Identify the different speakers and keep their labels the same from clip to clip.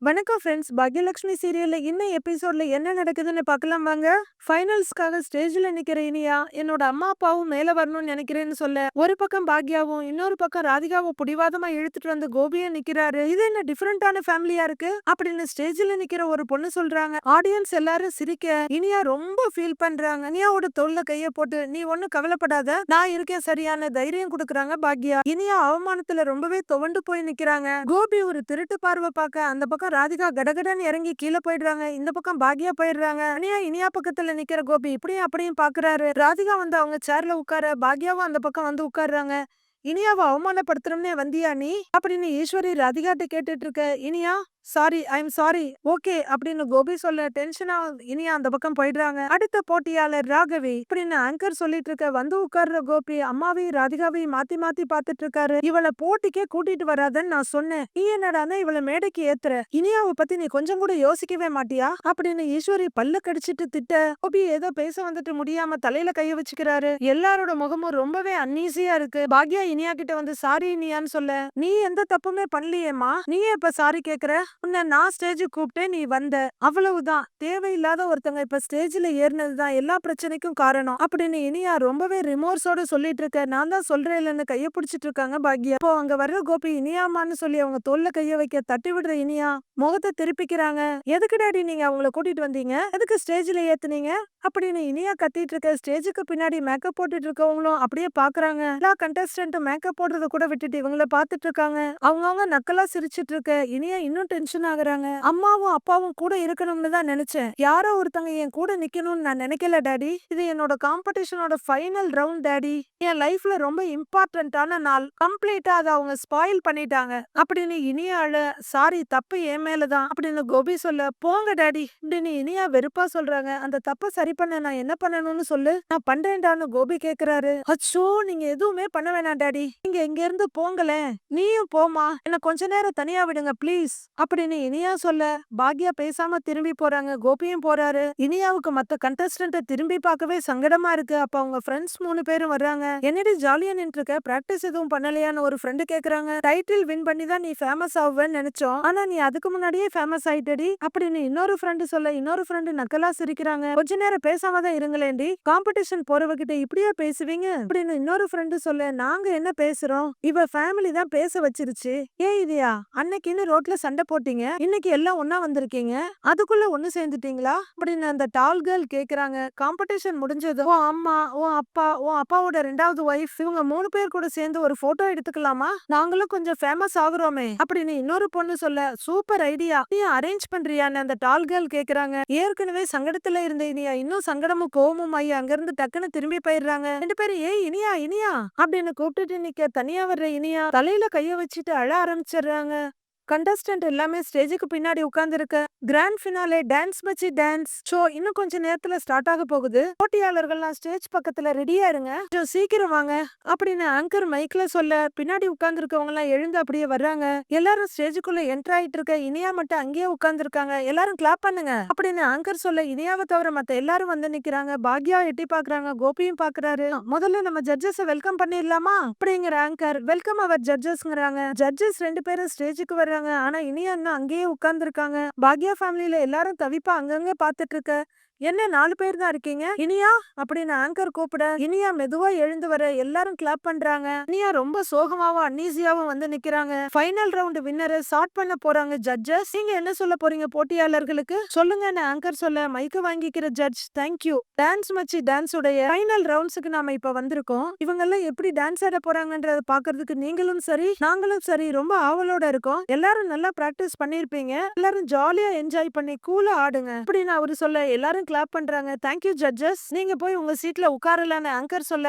Speaker 1: வணக்கம் ஃப்ரெண்ட்ஸ் பாக்யலட்சுமி சீரியல்ல இன்னும் எபிசோட்ல என்ன நடக்குதுன்னு பார்க்கலாம் வாங்க. ஃபைனல்ஸ்க்காக ஸ்டேஜ்ல நிக்கிற இனியா என்னோட அம்மா அப்பாவும் மேல வரணும்னு நினைக்கிறேன்னு சொல்ல ஒரு பக்கம் பாக்யாவும் இன்னொரு பக்கம் ராதிகாவும் பிடிவாதமாக இழுத்துட்டு வந்து கோபியை நிக்கிறாரு. இது என்ன டிஃபரெண்டான ஃபேமிலியா இருக்கு? அப்படின்னு ஸ்டேஜ்ல நிக்கிற ஒரு பொண்ணு சொல்றாங்க. ஆடியன்ஸ் எல்லாரும் சிரிக்க இனியா ரொம்ப ஃபீல் பண்றாங்க. இனியாவோட தோல்ல கைய போட்டு நீ ஒன்றும் கவலைப்படாத. நான் இருக்கேன். சரியான தைரியம் கொடுக்குறாங்க பாக்யா. இனியா அவமானத்துல ரொம்பவே துவண்டு போய் நிக்கிறாங்க. கோபி ஒரு திருட்டு பார்வை பார்க்க அந்த பக்கம் ராதிகா கடகடன் இறங்கி கீழே போயிடுறாங்க. இந்த பக்கம் பாக்யா போயிடுறாங்க. அனியா இனியா பக்கத்துல நிக்கிற கோபி இப்படியும் அப்படியும் பாக்குறாரு. ராதிகா வந்து அவங்க சேர்ல உட்கார பாக்யாவும் அந்த பக்கம் வந்து உட்கார்றாங்க. இனியாவை அவமானப்படுத்துறோம்னே வந்தியா நீ? அப்படின்னு ஈஸ்வரி ராதிகாட்ட கேட்டுட்டு இருக்க. Iniya sorry I am sorry okay அப்படின்னு கோபி சொல்ல டென்ஷனா இனியா அந்த பக்கம் போயிடுறாங்க. அடுத்த போட்டியாளர் ராகவி. இப்படின்னு ஆங்கர் சொல்லிட்டு இருக்க வந்து உட்கார்ற கோபி அம்மாவையும் ராதிகாவையும் மாத்தி மாத்தி பாத்துட்டு இருக்காரு. இவளை போட்டிக்கே கூட்டிட்டு வராதன்னு நான் சொன்னேன். நீ என்னடானா இவளை மேடைக்கு ஏத்துற. இனியாவை பத்தி நீ கொஞ்சம் கூட யோசிக்கவே மாட்டியா? அப்படின்னு ஈஸ்வரி பல்ல கடிச்சிட்டு திட்ட. கோபி ஏதோ பேச வந்துட்டு முடியாம தலையில கைய வச்சுக்கிறாரு. எல்லாரோட முகமும் ரொம்பவே அன்ஈசியா இருக்கு. பாக்யா இனியா கிட்ட வந்து சாரி இனியான்னு சொல்ல. நீ எந்த தப்புமே பண்ணலையேம்மா. நீயே இப்ப சாரி கேக்குற? உன்னை நான் ஸ்டேஜுக்கு கூப்பிட்டேன் நீ வந்த. அவ்வளவுதான். தேவையில்லாத ஒருத்தங்க இப்ப ஸ்டேஜ்ல ஏறினதுதான் எல்லா பிரச்சனைக்கும் காரணம். அப்படின்னு இனியா ரொம்பவே ரிமோர்ஸோட சொல்லிட்டு இருக்க. நான் தான் சொல்றேன் இல்லைன்னு கைய பிடிச்சிட்டு இருக்காங்க பாக்யா. இப்போ அங்க வர்ற கோபி இனியாமான்னு சொல்லி அவங்க தோல்ல கைய வைக்க தட்டி விடுற இனியா முகத்தை திருப்பிக்கிறாங்க. எதுக்கு டாடி நீங்க அவங்கள கூட்டிட்டு வந்தீங்க? எதுக்கு ஸ்டேஜ்ல ஏத்துனீங்க? அப்படின்னு இனியா கத்திட்டு இருக்க. ஸ்டேஜுக்கு பின்னாடி மேக்கப் போட்டுட்டு இருக்கவங்களும் அப்படியே பாக்குறாங்க. எல்லா கண்டஸ்டன்ட்டும் மேக்கப் போடுறத கூட விட்டுட்டு இவங்கள பாத்துட்டு இருக்காங்க. அவங்கவுங்க நக்கலா சிரிச்சிட்டு இருக்க. இனியா இன்னும் டென்ஷன் ஆகுறாங்க. அம்மாவும் அப்பாவும் கூட இருக்கணும்னு தான் நினைச்சேன். யாரோ ஒருத்தங்க என் கூட நிக்கணும்னு நான் நினைக்கல டாடி. இது என்னோட காம்படிஷனோட ஃபைனல் ரவுண்ட் டாடி. என் லைஃப்ல ரொம்ப இம்பார்ட்டன்டான நாள். கம்ப்ளீட்டா அதை அவங்க ஸ்பாயில் பண்ணிட்டாங்க. அப்படின்னு இனியா அழ சாரி தப்பு என் மேலதான் அப்படின்னு கோபி சொல்ல போங்க டாடி. அப்படின்னு இனியா வெறுப்பா சொல்றாங்க. அந்த தப்பை சரி பண்ண நான் என்ன பண்ணணும்னு சொல்லு. நான் பண்றேன்டான்னு கோபி கேக்குறாரு. அச்சோ நீங்க எதுவுமே பண்ண வேணாம் டாடி. நீங்க இங்க இருந்து போங்களேன். நீயும் போமா என்ன கொஞ்ச நேரம் தனியா விடுங்க ப்ளீஸ் அப்படின்னு இனியா சொல்ல பாக்யா பேசாம திரும்பி போறாங்க. கோபியும் போறாரு. இனியாவுக்கு மத்த கண்டஸ்டன்ட திரும்பி பார்க்கவே சங்கடமா இருக்கு. அப்ப அவங்க ஃப்ரெண்ட்ஸ் மூணு பேரும் வர்றாங்க. என்னடி ஜாலியா நின்று இருக்க பிராக்டிஸ் எதுவும் பண்ணலையான்னு ஒரு ஃப்ரெண்டு கேக்குறாங்க. டைட்டில் வின் பண்ணி தான் நீ ஃபேமஸ் ஆகுவேன்னு நினைச்சோம். ஆனா நீ அதுக்கு முன்னாடியே ஃபேமஸ் ஆயிட்டடி அப்படின்னு இன்னொரு ஃப்ரெண்டு சொல்ல இன்னொரு ஃப்ரெண்டு நக்கலா சிரிக்கிறாங்க. கொஞ்ச நேரம் பேசாம தான் இருங்களேண்டி காம்படிஷன் போறவகிட்ட இப்படியா பேசுவீங்க? அப்படின்னு இன்னொரு ஃப்ரெண்டு சொல்ல நாங்க என்ன பேசுறோம்? இவ ஃபேமிலி தான் பேச வச்சிருச்சு. ஏ இதையா? அன்னைக்குன்னு ரோட்ல சண்டை போட்டீங்க? இன்னைக்கு எல்லாம் ஒன்னா வந்திருக்கீங்க? அதுக்குள்ள ஒண்ணு சேர்ந்துட்டீங்களா? அப்படின்னு அந்த டால் கேர்ள் கேக்குறாங்க. காம்படிஷன் முடிஞ்சது. ஓ அம்மா ஓ அப்பா ஓ அப்பாவோட ரெண்டாவது ஒய்ஃப் இவங்க மூணு பேர் கூட சேர்ந்து ஒரு போட்டோ எடுத்துக்கலாமா? நாங்களும் கொஞ்சம் ஃபேமஸ் ஆகுறோமே. அப்படின்னு இன்னொரு பொண்ணு சொல்ல சூப்பர் ஐடியா நீ அரேஞ்ச் பண்றியான்னு அந்த டால் கேர்ள் கேக்குறாங்க. ஏற்கனவே சங்கடத்துல இருந்த இனியா இன்னும் சங்கடமும் கோவமும் ஐயா அங்கிருந்து டக்குன்னு திரும்பி போயிடுறாங்க. ரெண்டு பேரும் ஏய் இனியா இனியா? அப்படின்னு கூப்பிட்டுட்டு நிக்க தனியா வர்ற இனியா தலையில கைய வச்சுட்டு அழ ஆரம்பிச்சிடுறாங்க. கண்டஸ்டன்ட் எல்லாமே ஸ்டேஜுக்கு பின்னாடி உட்கார்ந்துருக்க grand finale dance Machi dance show இன்னும் கொஞ்ச நேரத்துல ஸ்டார்ட் ஆக போகுது. போட்டியாளர்கள்லாம் ஸ்டேஜ் பக்கத்துல ரெடியா இருங்க. கொஞ்சம் சீக்கிரம் வாங்க. அப்படின்னு ஆங்கர் மைக்ல சொல்ல பின்னாடி உட்கார்ந்துருக்கவங்க எல்லாம் எழுந்து அப்படியே வர்றாங்க. எல்லாரும் ஸ்டேஜுக்குள்ள என்டர் ஆயிட்டு இருக்க இனியா மட்டும் அங்கேயே உட்கார்ந்துருக்காங்க. எல்லாரும் கிளாப் பண்ணுங்க. அப்படின்னு ஆங்கர் சொல்ல இனியாவை தவிர மத்த எல்லாரும் வந்து நிக்கிறாங்க. பாக்யா எட்டி பாக்குறாங்க கோபியும் பாக்குறாரு. முதல்ல நம்ம ஜட்ஜஸ் வெல்கம் பண்ணிடலாமா? அப்படிங்கிற ஆங்கர் வெல்கம் அவர் ஜட்ஜஸ்ங்கிறாங்க ஜட்ஜஸ் ரெண்டு பேரும் ஸ்டேஜுக்கு வர்றாங்க ஆனா இனியா அண்ணா அங்கேயே உட்கார்ந்துருக்காங்க. பாக்யா ஃபேமிலியில எல்லாரும் தவிப்பா அங்கங்க பாத்துட்டு இருக்க. என்ன நாலு பேர் தான் இருக்கீங்க? இனியா? அப்படின்னு ஆங்கர் கூப்பிட இனியா மெதுவா எழுந்து வர எல்லாரும் கிளாப் பண்றாங்க. இனியா ரொம்ப சோகமாவும் அன்னீசியாவும் வந்து நிக்கிறாங்க. ஃபைனல் ரவுண்ட் வின்னரை ஸ்டார்ட் பண்ண போறாங்க ஜட்ஜஸ் நீங்க என்ன சொல்ல போறீங்க போட்டியாளர்களுக்கு? சொல்லுங்கன்னு ஆங்கர் சொல்ல மைக்க வாங்கிக்கிற ஜட்ஜ் தேங்க்யூ டான்ஸ் மச்சி டான்ஸ் உடைய ஃபைனல் ரவுண்ட்ஸுக்கு நாம இப்ப வந்திருக்கோம். இவங்க எல்லாம் எப்படி டான்ஸ் ஆட போறாங்கன்றத பாக்குறதுக்கு நீங்களும் சரி நாங்களும் சரி ரொம்ப ஆவலோட இருக்கோம். எல்லாரும் நல்லா பிராக்டிஸ் பண்ணிருப்பீங்க. எல்லாரும் ஜாலியா என்ஜாய் பண்ணி கூலா ஆடுங்க. அப்படின்னு அவரு சொல்ல எல்லாரும் கிளாப் பண்றாங்க. தேங்க்யூ ஜட்ஜஸ் நீங்க போய் உங்க சீட்ல உட்காரலான்னு ஆங்கர் சொல்ல.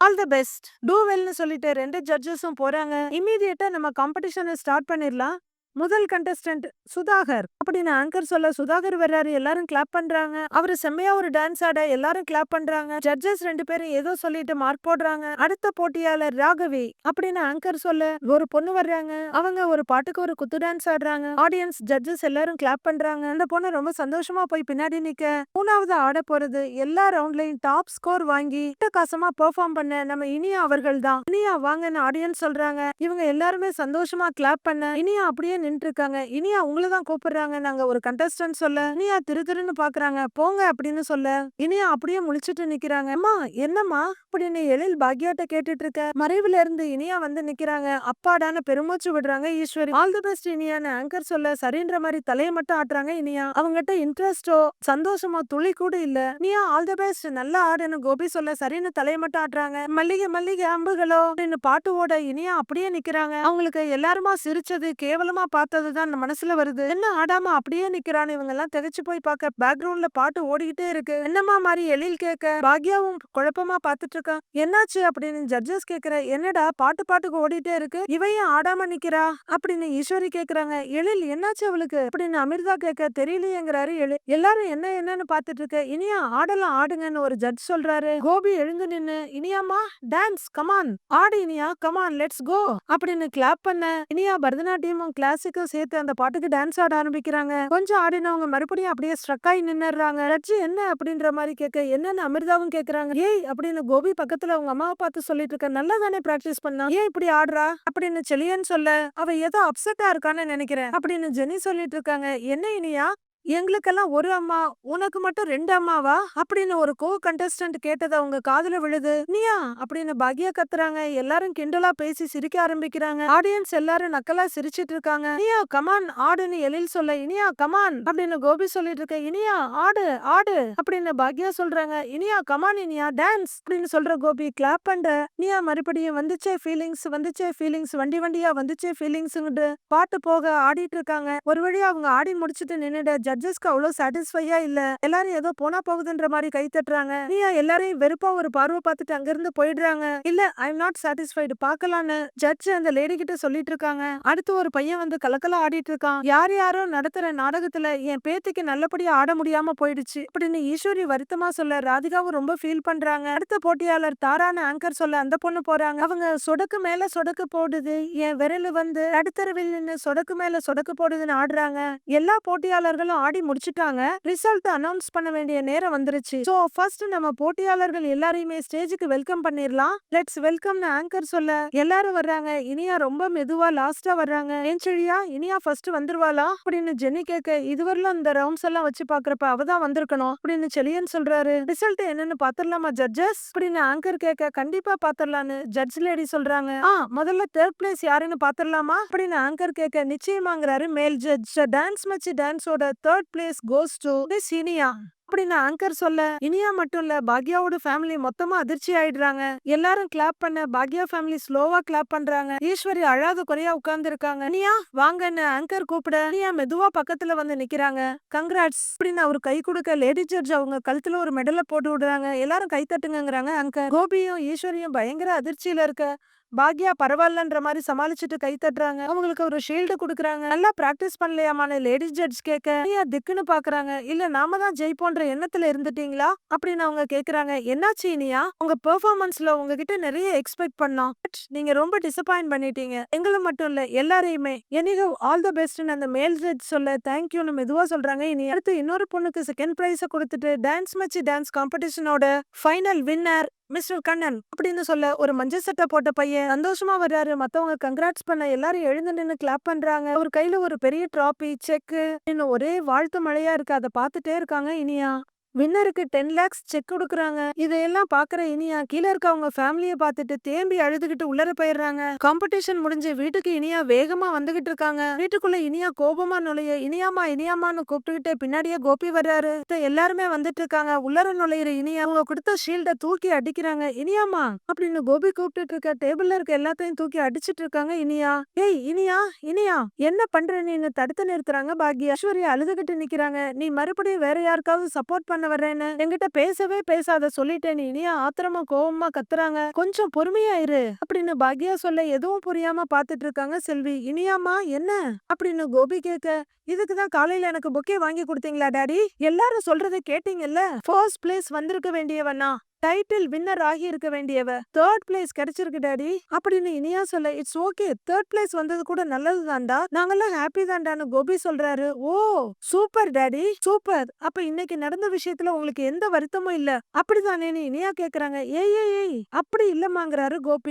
Speaker 1: ஆல் த பெஸ்ட் டூ வெல்னு சொல்லிட்டு ரெண்டு ஜட்ஜஸும் போறாங்க. இம்மீடியட்டா நம்ம காம்படிஷனை ஸ்டார்ட் பண்ணிடலாம். முதல் கண்டஸ்டன்ட் சுதாகர். அப்படின்னு ஆங்கர் சொல்ல சுதாகர் வர்றாரு எல்லாரும் கிளாப் பண்றாங்க. அவரு செம்மையா ஒரு டான்ஸ் ஆட எல்லாரும் கிளாப் பண்றாங்க. ஜட்ஜஸ் ரெண்டு பேரும் ஏதோ சொல்லிட்டு மார்க் போடுறாங்க. அடுத்த போட்டியாளர் ராகவி. அப்படின்னு ஆங்கர் சொல்ல ஒரு பொண்ணு வர்றாங்க. அவங்க ஒரு பாட்டுக்கு ஒரு குத்து டான்ஸ் ஆடுறாங்க. ஆடியன்ஸ் ஜட்ஜஸ் எல்லாரும் கிளாப் பண்றாங்க. அந்த பொண்ணு ரொம்ப சந்தோஷமா போய் பின்னாடி நிக்க. மூணாவது ஆட போறது எல்லா ரவுண்ட்லயும் டாப் ஸ்கோர் வாங்கி காசமா பெர்ஃபார்ம் பண்ண நம்ம இனியா அவர்கள் தான் இனியா வாங்கன்னு ஆடியன்ஸ் சொல்றாங்க. இவங்க எல்லாருமே சந்தோஷமா கிளாப் பண்ண இனியா அப்படியே நின்று இருக்காங்க இனியா உங்களை தான் கூப்பிடுறாங்க. நாங்க ஒரு கண்டஸ்டன்ட் சொல்ல இனியா திரு திருன்னு பாக்குறாங்க. போங்க அப்படின்னு சொல்ல இனியா அப்படியே முழிச்சிட்டு நிக்கிறாங்க. அம்மா என்னம்மா? அப்படின்னு எழில் பாக்யாட்ட கேட்டுட்டு இருக்க மறைவுல இருந்து இனியா வந்து நிக்கிறாங்க. அப்பாடான பெருமூச்சு விடுறாங்க ஈஸ்வரி. ஆல் தி பெஸ்ட் இனியான்னு ஆங்கர் சொல்ல சரின்ற மாதிரி தலையை மட்டும் ஆட்டுறாங்க இனியா. அவங்ககிட்ட இன்ட்ரெஸ்டோ சந்தோஷமோ துளி கூட இல்ல. இனியா ஆல் தி பெஸ்ட் நல்லா ஆடுன்னு கோபி சொல்ல சரின்னு தலையை மட்டும் ஆட்டுறாங்க. மல்லிகை மல்லிகை அம்புகளோ அப்படின்னு பாட்டு ஓட இனியா அப்படியே நிக்கிறாங்க. அவங்களுக்கு எல்லாருமா சிரிச்சது கேவலமா பார்த்தது பார்த்ததுதான் மனசுல வருது. என்ன ஆடாம அப்படியே நிக்கிறான்னு இவங்க எல்லாம் திகச்சு போய் பார்க்க பேக்ரவுண்ட்ல பாட்டு ஓடிக்கிட்டே இருக்கு. என்னமா மாதிரி எழில் கேட்க பாக்யாவும் குழப்பமா பாத்துட்டு இருக்கான் என்னாச்சு அப்படின்னு ஜட்ஜஸ் கேக்குற என்னடா பாட்டு பாட்டுக்கு ஓடிட்டே இருக்கு? இவையும் ஆடாம நிக்கிறா? அப்படின்னு ஈஸ்வரி கேக்குறாங்க. எழில் என்னாச்சு அவளுக்கு? அப்படின்னு அமிர்தா கேட்க தெரியலையேங்கிறாரு எழில் எல்லாரும் என்ன என்னன்னு பாத்துட்டு இருக்க? இனியா ஆடலாம் ஆடுங்கன்னு ஒரு ஜட்ஜ் சொல்றாரு. கோபி எழுந்து நின்னு இனியாமா டான்ஸ் கமான் ஆடு இனியா கமான் லெட்ஸ் கோ அப்படின்னு கிளாப் பண்ண இனியா பரதநாட்டியமும் கிளாஸ் கிளாசிக்கும் சேர்த்து அந்த பாட்டுக்கு டான்ஸ் ஆட ஆரம்பிக்கிறாங்க. கொஞ்சம் ஆடினவங்க மறுபடியும் அப்படியே ஸ்ட்ரக் ஆகி நின்னுறாங்க ரட்ஜி என்ன? அப்படின்ற மாதிரி கேட்க என்னன்னு அமிர்தாவும் கேக்குறாங்க. ஏய்! அப்படின்னு கோபி பக்கத்துல அவங்க அம்மாவை பார்த்து சொல்லிட்டு இருக்க நல்லா தானே பிராக்டிஸ் பண்ணா? ஏன் இப்படி ஆடுறா? அப்படின்னு செலியன் சொல்ல அவ ஏதோ அப்செட்டா இருக்கான்னு நினைக்கிறேன். அப்படின்னு ஜெனி சொல்லிட்டு இருக்காங்க. என்ன இனியா? எங்களுக்கெல்லாம் ஒரு அம்மா உனக்கு மட்டும் ரெண்டு அம்மாவா? அப்படின்னு ஒரு கோ கண்டஸ்டன்ட் கேட்டது அவங்க காதுல விழுது. நீயா? அப்படின்னு பாக்யா கத்துறாங்க. எல்லாரும் கிண்டலா பேசி சிரிக்க ஆரம்பிக்கிறாங்க. ஆடியன்ஸ் எல்லாரும் நக்கலா சிரிச்சிட்டு இருக்காங்க. இனியா கமான் ஆடுன்னு எழில் சொல்ல. இனியா கமான் அப்படின்னு கோபி சொல்லிட்டு இருக்க. இனியா ஆடு ஆடு அப்படின்னு பாக்யா சொல்றாங்க. இனியா கமான் இனியா டான்ஸ் அப்படின்னு சொல்ற கோபி கிளாப் பண்ற நீயா மறுபடியும் வந்துச்சே ஃபீலிங்ஸ் வந்துச்சே ஃபீலிங்ஸ் வண்டி வண்டியா வந்துச்சே ஃபீலிங்ஸ் பாட்டு போக ஆடிட்டு இருக்காங்க. ஒரு வழியா அவங்க ஆடி முடிச்சிட்டு நின்னுட ஜட்ஜஸ்க்கு அவ்வளவு சாட்டிஸ்ஃபையா இல்ல. எல்லாரும் ஏதோ போனா போகுதுன்ற மாதிரி கை தட்டுறாங்க. நீயா எல்லாரையும் வெறுப்பா ஒரு பார்வை பார்த்துட்டு அங்கிருந்து போயிடுறாங்க. இல்ல ஐ எம் நாட் சாட்டிஸ்ஃபைடு பாக்கலான்னு ஜட்ஜ் அந்த லேடி கிட்ட சொல்லிட்டு இருக்காங்க. அடுத்து ஒரு பையன் வந்து கலக்கலா ஆடிட்டு இருக்கான். யார் யாரோ நடத்துற நாடகத்துல என் பேத்திக்கு நல்லபடியா ஆட முடியாம போயிடுச்சு. அப்படின்னு ஈஸ்வரி வருத்தமா சொல்ல ராதிகாவும் ரொம்ப ஃபீல் பண்றாங்க. அடுத்த போட்டியாளர் தாரான ஆங்கர் சொல்ல அந்த பொண்ணு போறாங்க. அவங்க சொடக்கு மேல சொடக்கு போடுது. என் விரல் வந்து நடுத்தரவில் நின்னு சொடக்கு மேல சொடக்கு போடுதுன்னு ஆடுறாங்க. எல்லா போட்டியாளர்களும் ஆடி முடிச்சிட்டாங்க. ரிசல்ட் அனௌன்ஸ் பண்ண வேண்டிய நேரம் வந்துருச்சு. சோ ஃபர்ஸ்ட் நம்ம போட்டியாளர்கள் எல்லாரையுமே ஸ்டேஜுக்கு வெல்கம் பண்ணிரலாம். லெட்ஸ் வெல்கம்னு ஆங்கர் சொல்ல. எல்லாரும் வர்றாங்க. இனியா ரொம்ப மெதுவா லாஸ்டா வர்றாங்க. ஏன் செழியா? இனியா ஃபர்ஸ்ட் வந்துருவாளா? அப்படின்னு ஜெனி கேட்க இதுவரையிலும் இந்த ரவுண்ட்ஸ் எல்லாம் வச்சு பாக்குறப்ப அவதான் வந்திருக்கணும். அப்படின்னு செலியன் சொல்றாரு. ரிசல்ட் என்னன்னு பாத்திரலாமா ஜட்ஜஸ் அப்படின்னு ஆங்கர் கேட்க கண்டிப்பா பாத்திரலான்னு ஜட்ஜ் லேடி சொல்றாங்க. ஆ முதல்ல தேர்ட் பிளேஸ் யாருன்னு பாத்திரலாமா? அப்படின்னு ஆங்கர் கேட்க நிச்சயமாங்கிறாரு மேல் ஜட்ஜ் டான்ஸ் மச்சி டான்ஸோட third place goes to this Iniya அப்படின்னு ஆங்கர் சொல்ல இனியா மட்டும் இல்ல பாக்யாவோட ஃபேமிலி மொத்தமா அதிர்ச்சி ஆயிடுறாங்க. எல்லாரும் கிளாப் பண்ண பாக்யா ஃபேமிலி ஸ்லோவா கிளாப் பண்றாங்க. ஈஸ்வரி அழாத குறையா உட்கார்ந்து இருக்காங்க இனியா வாங்கன்னு ஆங்கர் கூப்பிட. இனியா மெதுவா பக்கத்துல வந்து நிக்கிறாங்க. கங்க்ராட்ஸ் அப்படின்னு அவர் கை கொடுக்க லேடி ஜட்ஜ் அவங்க கழுத்துல ஒரு மெடலை போட்டு விடுறாங்க. எல்லாரும் கை தட்டுங்கிறாங்க அங்கர் கோபியும் ஈஸ்வரியும் பயங்கர அதிர்ச்சியில இருக்க. பாக்யா பரவாயில்லன்ற மாதிரி சமாளிச்சுட்டு கை தட்டுறாங்க. அவங்களுக்கு ஒரு ஷீல்டு குடுக்குறாங்க. நல்லா பிராக்டிஸ் பண்ணலையாமான லேடிஸ் ஜட்ஜ் கேட்க நீயா திக்குன்னு பாக்குறாங்க? இல்ல நாம தான் ஜெயிப்போன்ற எண்ணத்துல இருந்துட்டீங்களா? அப்படின்னு அவங்க கேக்குறாங்க. என்னாச்சு இனியா? உங்க பெர்ஃபார்மன்ஸ்ல உங்ககிட்ட நிறைய எக்ஸ்பெக்ட் பண்ணோம். பட் நீங்க ரொம்ப டிசப்பாயிண்ட் பண்ணிட்டீங்க. எங்களை மட்டும் இல்ல எல்லாரையுமே. எனிகோ ஆல் த பெஸ்ட்னு அந்த மேல் ஜட்ஜ் சொல்ல தேங்க்யூன்னு மெதுவா சொல்றாங்க. இனி அடுத்து இன்னொரு பொண்ணுக்கு செகண்ட் பிரைஸ கொடுத்துட்டு டான்ஸ் மச்சி டான்ஸ் காம்படிஷனோட ஃபைனல் வின்னர் மிஸ்டர் கண்ணன் அப்படின்னு சொல்ல ஒரு மஞ்சள் சட்டை போட்ட பையன் சந்தோஷமா வர்றாரு. மத்தவங்க கங்க்ராட்ஸ் பண்ண எல்லாரும் எழுந்து நின்னு கிளாப் பண்றாங்க. அவர் கையில ஒரு பெரிய டிராபி செக்கு இன்னும் ஒரே வாழ்த்து மழையா இருக்கு. அதை பார்த்துட்டே இருக்காங்க இனியா. வின்னருக்கு டென் லேக்ஸ் செக் கொடுக்குறாங்க. இதையெல்லாம் பாக்குற இனியா கீழே இருக்க அவங்க ஃபேமிலியை பார்த்துட்டு தேம்பி அழுதுகிட்டு உள்ளர போயிடுறாங்க. காம்படிஷன் முடிஞ்சு வீட்டுக்கு இனியா வேகமா வந்துகிட்டு இருக்காங்க. வீட்டுக்குள்ள இனியா கோபமா நுழைய இனியாமா இனியாமான்னு கூப்பிட்டுக்கிட்டே பின்னாடியே கோபி வர்றாரு. எல்லாருமே வந்துட்டு இருக்காங்க. உள்ளர நுழையிற இனியா அவங்க கொடுத்த ஷீல்ட தூக்கி அடிக்கிறாங்க. இனியாமா அப்படின்னு கோபி கூப்பிட்டு இருக்க டேபிள்ல இருக்க எல்லாத்தையும் தூக்கி அடிச்சிட்டு இருக்காங்க இனியா. ஏய் இனியா இனியா என்ன பண்ற? நீன்னு தடுத்து நிறுத்துறாங்க பாக்யா ஐஸ்வர்யா அழுதுகிட்டு நிக்கிறாங்க. நீ மறுபடியும் வேற யாருக்காவது சப்போர்ட் பண்ண வர்றேன்னு என்கிட்ட பேசவே பேசாத சொல்லிட்டேன் இனியா ஆத்திரமா கோவமா கத்துறாங்க. கொஞ்சம் பொறுமையா இரு அப்படின்னு பாக்யா சொல்ல எதுவும் புரியாம பாத்துட்டு இருக்காங்க செல்வி. இனியாமா என்ன? அப்படின்னு கோபி கேட்க இதுக்குதான் காலையில எனக்கு பொக்கே வாங்கி கொடுத்தீங்களா டாடி? எல்லாரும் சொல்றதை கேட்டீங்கல்ல? ஃபர்ஸ்ட் பிளேஸ் வந்திருக்க வேண்டியவனா டைட்டில் வின்னர் ஆகி இருக்க வேண்டியவ? தேர்ட் பிளேஸ் கிடைச்சிருக்கு டாடி அப்படின்னு இனியா சொல்ல இட்ஸ் ஓகே தேர்ட் பிளேஸ் வந்தது கூட நல்லது தான்டா நாங்கெல்லாம் ஹாப்பி தான்டான்னு கோபி சொல்றாரு. ஓ சூப்பர் டாடி சூப்பர் அப்ப இன்னைக்கு நடந்த விஷயத்துல உங்களுக்கு எந்த வருத்தமும் இல்ல? அப்படிதானேன்னு இனியா கேக்குறாங்க. ஏய் ஏய் ஏய் அப்படி இல்லமாங்கிறாரு கோபி.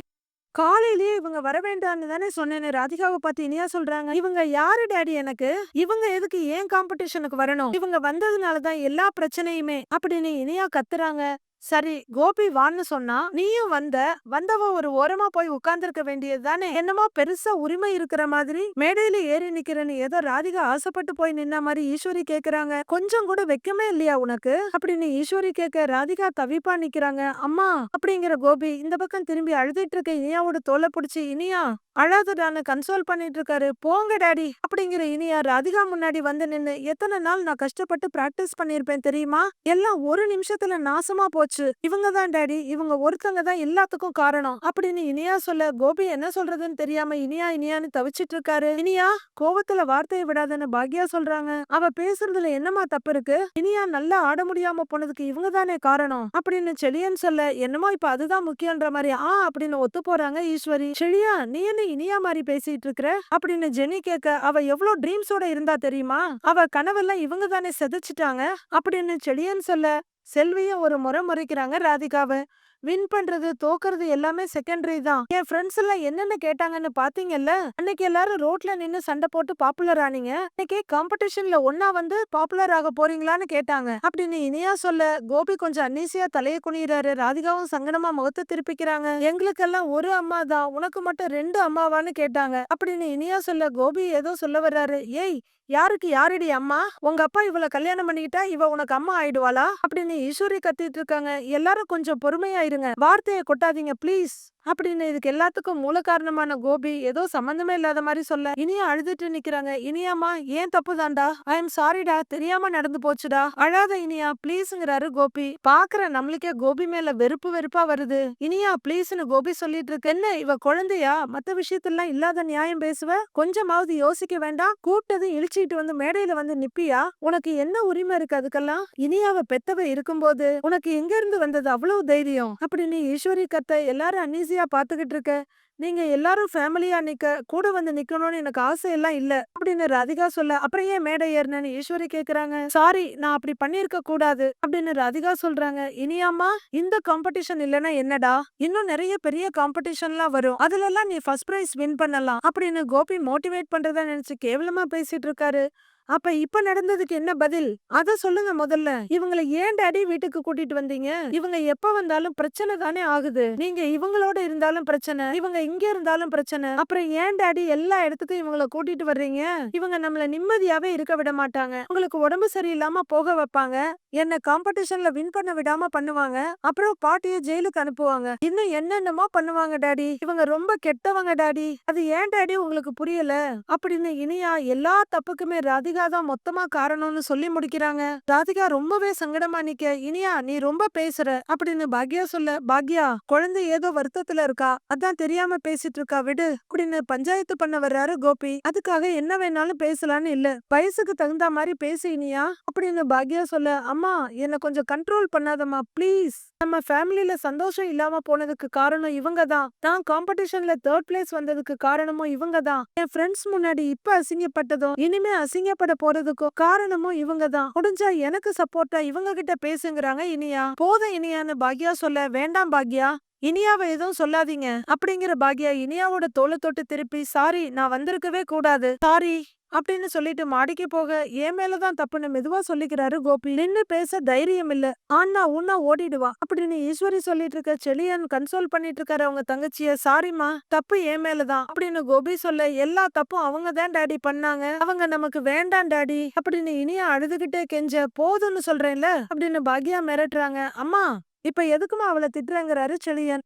Speaker 1: காலையிலேயே இவங்க வர வேண்டாம்னு தானே சொன்னேன்னு ராதிகாவை பார்த்து இனியா சொல்றாங்க. இவங்க யாரு டேடி எனக்கு? இவங்க எதுக்கு ஏன் காம்படிஷனுக்கு வரணும்? இவங்க வந்ததுனாலதான் எல்லா பிரச்சனையுமே. அப்படின்னு இனியா கத்துறாங்க. சரி கோபி வான்னு சொன்னா நீயும் வந்த வந்தவ ஒரு ஓரமா போய் உட்கார்ந்துருக்க வேண்டியது தானே? என்னமோ பெருசா உரிமை இருக்கிற மாதிரி மேடையில ஏறி நிக்கிறேன்னு ஏதோ ராதிகா ஆசைப்பட்டு போய் நின்ன மாதிரி ஈஸ்வரி கேக்குறாங்க. கொஞ்சம் கூட வெக்கமே இல்லையா உனக்கு? அப்படின்னு ஈஸ்வரி கேட்க ராதிகா தவிப்பா நிக்கிறாங்க. அம்மா அப்படிங்கிற கோபி இந்த பக்கம் திரும்பி அழுதுட்டு இருக்க இனியாவோட தோலை பிடிச்சி இனியா அழாதடான்னு கன்சோல் பண்ணிட்டு இருக்காரு. போங்க டாடி அப்படிங்கிற இனியா ராதிகா முன்னாடி வந்து நின்னு எத்தனை நாள் நான் கஷ்டப்பட்டு பிராக்டிஸ் பண்ணிருப்பேன் தெரியுமா? எல்லாம் ஒரு நிமிஷத்துல நாசமா போச்சு. இவங்க தான் டாடி இவங்க ஒருத்தங்க தான் எல்லாத்துக்கும் காரணம். அப்படின்னு இனியா சொல்ல கோபி என்ன சொல்றதுன்னு தெரியாம இனியா இனியான்னு தவிச்சிட்டு இருக்காரு இனியா கோவத்துல வார்த்தையை விடாதன்னு பாக்யா சொல்றாங்க. அவ பேசுறதுல என்னமா தப்பு இருக்கு? இனியா நல்லா ஆட முடியாம போனதுக்கு இவங்க தானே காரணம்? அப்படின்னு செழியன் சொல்ல என்னமோ இப்ப அதுதான் முக்கியன்ற மாதிரி ஆ அப்படின்னு ஒத்து போறாங்க ஈஸ்வரி. செழியா நீ என்ன இனியா மாதிரி பேசிட்டு இருக்கிற அப்படின்னு ஜெனி கேட்க அவ எவ்வளவு ட்ரீம்ஸோட இருந்தா தெரியுமா? அவ கனவெல்லாம் இவங்க தானே செதைச்சிட்டாங்க? அப்படின்னு செழியன் சொல்ல செல்வியும் ஒரு முறை முறைக்கிறாங்க ராதிகாவை. வின் பண்றது தோக்குறது எல்லாமே செகண்டரி தான். என் ஃப்ரெண்ட்ஸ் எல்லாம் என்னென்ன கேட்டாங்கன்னு பாத்தீங்கல்ல அன்னைக்கு எல்லாரும் ரோட்ல நின்னு சண்டை போட்டு பாப்புலர் ஆனீங்க. இன்னைக்கு காம்படிஷன்ல ஒன்னா வந்து பாப்புலர் ஆக போறீங்களான்னு கேட்டாங்க. அப்படின்னு இனியா சொல்ல கோபி கொஞ்சம் அன்னீசியா தலைய குனியிறாரு. ராதிகாவும் சங்கடமா முகத்தை திருப்பிக்கிறாங்க. எங்களுக்கெல்லாம் ஒரு அம்மா தான். உனக்கு மட்டும் ரெண்டு அம்மாவான்னு கேட்டாங்க. அப்படின்னு இனியா சொல்ல கோபி ஏதோ சொல்ல வர்றாரு. ஏய் யாருக்கு யாரடி அம்மா? உங்க அப்பா இவள கல்யாணம் பண்ணிக்கிட்டா இவ உனக்கு அம்மா ஆயிடுவாளா? அப்படின்னு ஈஸ்வரி கத்திட்டு இருக்காங்க. எல்லாரும் கொஞ்சம் பொறுமையா இருங்க வார்த்தையை கொட்டாதீங்க ப்ளீஸ். அப்படின்னு இதுக்கு எல்லாத்துக்கும் மூல காரணமான கோபி ஏதோ சம்பந்தமே இல்லாத மாதிரி சொல்ல இனியா அழுதுட்டு நிக்கிறாங்க. இனியாமா ஏன் தப்பு தான்டா? ஐ எம் சாரிடா தெரியாம நடந்து போச்சுடா. அழாத இனியா பிளீஸ்ங்கிறாரு கோபி. பாக்குற நம்மளுக்கே கோபி மேல வெறுப்பு வெறுப்பா வருது. இனியா ப்ளீஸ்னு கோபி சொல்லிட்டு இருக்கு. என்ன இவ குழந்தையா? மத்த விஷயத்தெல்லாம் இல்லாத நியாயம் பேசுவ? கொஞ்சமாவது யோசிக்க வேண்டாம். கூப்பிட்டது இழிச்சிட்டு வந்து மேடையில வந்து நிப்பியா? உனக்கு என்ன உரிமை இருக்கு அதுக்கெல்லாம்? இனியாவ பெத்தவ இருக்கும்போது உனக்கு எங்க இருந்து வந்தது அவ்வளவு தைரியம்? அப்படின்னு ஈஸ்வரி கத்த எல்லாரும் அன்னீசியா பாத்துக்கிட்டு இருக்க. நீங்க எல்லாரும் ஃபேமிலியா நிக்க கூட வந்து நிக்கணும்னு எனக்கு ஆசை எல்லாம் இல்ல. அப்படின்னு ராதிகா சொல்ல அப்புறம் ஏன் மேடை ஏறினு ஈஸ்வரி கேக்குறாங்க. சாரி நான் அப்படி பண்ணிருக்க கூடாது. அப்படின்னு ராதிகா சொல்றாங்க. இனியாமா இந்த காம்படிஷன் இல்லனா என்னடா? இன்னும் நிறைய பெரிய காம்படிஷன்லாம் வரும். அதுல எல்லாம் நீ ஃபர்ஸ்ட் பிரைஸ் வின் பண்ணலாம். அப்படின்னு கோபி மோட்டிவேட் பண்றதா நினைச்சு கேவலமா பேசிட்டு இருக்காரு. அப்ப இப்ப நடந்ததுக்கு என்ன பதில்? அத சொல்லுங்க முதல்ல. இவங்களை ஏன் டாடி வீட்டுக்கு கூட்டிட்டு வந்தீங்க? இவங்க எப்ப வந்தாலும் பிரச்சனை தானே ஆகுது. நீங்க இவங்களோட இருந்தாலும் பிரச்சனை இவங்க இங்க இருந்தாலும் பிரச்சனை. அப்புறம் ஏன் டாடி எல்லா இடத்துக்கும் இவங்கள கூட்டிட்டு வர்றீங்க? இவங்க நம்மள நிம்மதியாவே இருக்க விட மாட்டாங்க. உங்களுக்கு உடம்பு சரியில்லாம போக வைப்பாங்க. என்ன காம்படிஷன்ல வின் பண்ண விடாம பண்ணுவாங்க. அப்புறம் பாட்டிய ஜெயிலுக்கு அனுப்புவாங்க. இன்னும் என்னென்னமோ பண்ணுவாங்க டாடி. இவங்க ரொம்ப கெட்டவங்க டாடி. அது ஏன் டாடி உங்களுக்கு புரியல? அப்படின்னு இனியா எல்லா தப்புக்குமே ராதிகா தான் மொத்தமா காரணம்னு சொல்லி முடிக்கிறாங்க. ராதிகா ரொம்பவே சங்கடமா நிக்க இனியா நீ ரொம்ப பேசுற அப்படின்னு பாக்யா சொல்ல பாக்யா குழந்தை ஏதோ வருத்தத்துல இருக்கா? அதான் தெரியாம பேசிட்டு இருக்கா விடு அப்படின்னு பஞ்சாயத்து பண்ண வர்றாரு கோபி. அதுக்காக என்ன வேணாலும் பேசலான்னு இல்ல. வயசுக்கு தகுந்த மாதிரி பேசு இனியா அப்படின்னு பாக்யா சொல்ல அம்மா என்ன கொஞ்சம் கண்ட்ரோல் பண்ணாதம்மா ப்ளீஸ் நம்ம ஃபேமிலியில சந்தோஷம் இல்லாம போனதுக்கு காரணம் இவங்க தான் நான் காம்படிஷன்ல தேர்ட் பிளேஸ் வந்ததுக்கு காரணமும் இவங்க தான் என் ஃப்ரெண்ட்ஸ் முன்னாடி இப்ப அசிங்கப்பட்டதும் இனிமே அசிங்கப்பட போறதுக்கும் காரணமும் இவங்க தான் முடிஞ்சா எனக்கு சப்போர்ட்டா இவங்க கிட்ட பேசுங்கிறாங்க இனியா. போதும் இனியான்னு பாக்யா சொல்ல வேண்டாம் பாக்யா இனியாவை எதுவும் சொல்லாதீங்க. அப்படிங்கிற பாக்யா இனியாவோட தோலை தொட்டு திருப்பி சாரி நான் வந்திருக்கவே கூடாது. சாரி. அப்படின்னு சொல்லிட்டு மாடிக்கு போக என் மேலதான் தப்புன்னு மெதுவா சொல்லிக்கிறாரு கோபி. நின்னு பேச தைரியம் இல்ல. ஆனா உன்னா ஓடிடுவா. அப்படின்னு ஈஸ்வரி சொல்லிட்டு இருக்க செலியன் கன்சோல் பண்ணிட்டு இருக்காரு அவங்க தங்கச்சிய. சாரிம்மா தப்பு என் மேலதான் அப்படின்னு கோபி சொல்ல எல்லா தப்பும் அவங்க தான் டாடி பண்ணாங்க. அவங்க நமக்கு வேண்டாம் டாடி. அப்படின்னு இனியா அழுதுகிட்டே கெஞ்ச போதும்னு சொல்றேன்ல. அப்படின்னு பாக்யா மிரட்டுறாங்க அம்மா இப்ப எதுக்குமா அவளை திட்டுறாங்கிறாரு செலியன்.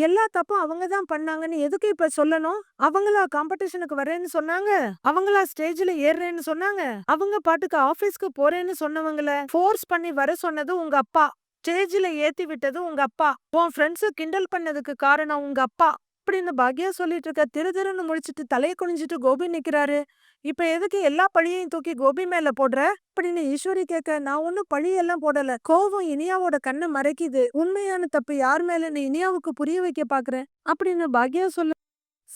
Speaker 1: எல்லா தப்பும் அவங்க தான் பண்ணாங்கன்னு எதுக்கு இப்ப சொல்லணும்? அவங்களா காம்படிஷனுக்கு வரேன்னு சொன்னாங்க? அவங்களா ஸ்டேஜ்ல ஏறுறேன்னு சொன்னாங்க? அவங்க பாட்டுக்கு ஆபீஸ்க்கு போறேன்னு சொன்னவங்கள ஃபோர்ஸ் பண்ணி வர சொன்னது உங்க அப்பா. ஸ்டேஜ்ல ஏத்தி விட்டது உங்க அப்பா. உன் ஃப்ரெண்ட்ஸு கிண்டல் பண்ணதுக்கு காரணம் உங்க அப்பா. அப்படின்னு பாக்யா சொல்லிட்டு இருக்க திரு திருன்னு முடிச்சிட்டு தலையை குனிஞ்சிட்டு கோபி நிக்கிறாரு. இப்ப எதுக்கு எல்லா பழியையும் தூக்கி கோபி மேல போடுற? அப்படின்னு ஈஸ்வரி கேட்க நான் ஒன்னும் பழியெல்லாம் போடல. கோவம் இனியாவோட கண்ணை மறைக்குது. உண்மையான தப்பு யார் மேல இனியாவுக்கு புரிய வைக்க பாக்குறேன். அப்படின்னு பாக்யா சொல்ல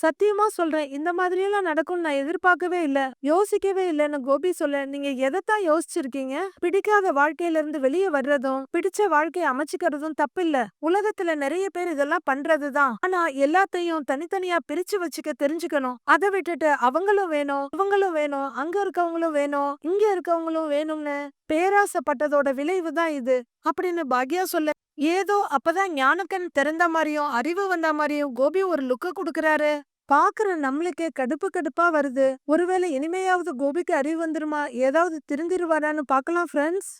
Speaker 1: சத்தியமா சொல்றேன். இந்த மாதிரியெல்லாம் நடக்கும்னு நான் எதிர்பார்க்கவே இல்ல. யோசிக்கவே இல்லைன்னு கோபி சொல்ல நீங்க எதைத்தான் யோசிச்சிருக்கீங்க? பிடிக்காத வாழ்க்கையில இருந்து வெளியே வர்றதும் பிடிச்ச வாழ்க்கையை அமைச்சுக்கிறதும் தப்பில்ல. உலகத்துல நிறைய பேர் இதெல்லாம் பண்றதுதான் ஆனா எல்லாத்தையும் தனித்தனியா பிரிச்சு வச்சுக்க தெரிஞ்சுக்கணும். அதை விட்டுட்டு அவங்களும் வேணும் இவங்களும் வேணும் அங்க இருக்கவங்களும் வேணும் இங்க இருக்கவங்களும் வேணும்னு பேராசைப்பட்டதோட விளைவு தான் இது. அப்படின்னு பாக்யா சொல்ல ஏதோ அப்பதான் ஞானக்கன் திறந்த மாதிரியும் அறிவு வந்த மாதிரியும் கோபி ஒரு லுக்க கொடுக்கறாரு. பாக்குற நம்மளுக்கே கடுப்பு கடுப்பா வருது. ஒருவேளை இனிமையாவது கோபிக்கு அறிவு வந்துருமா? ஏதாவது திருந்திருவாரான்னு பாக்கலாம் ஃப்ரெண்ட்ஸ்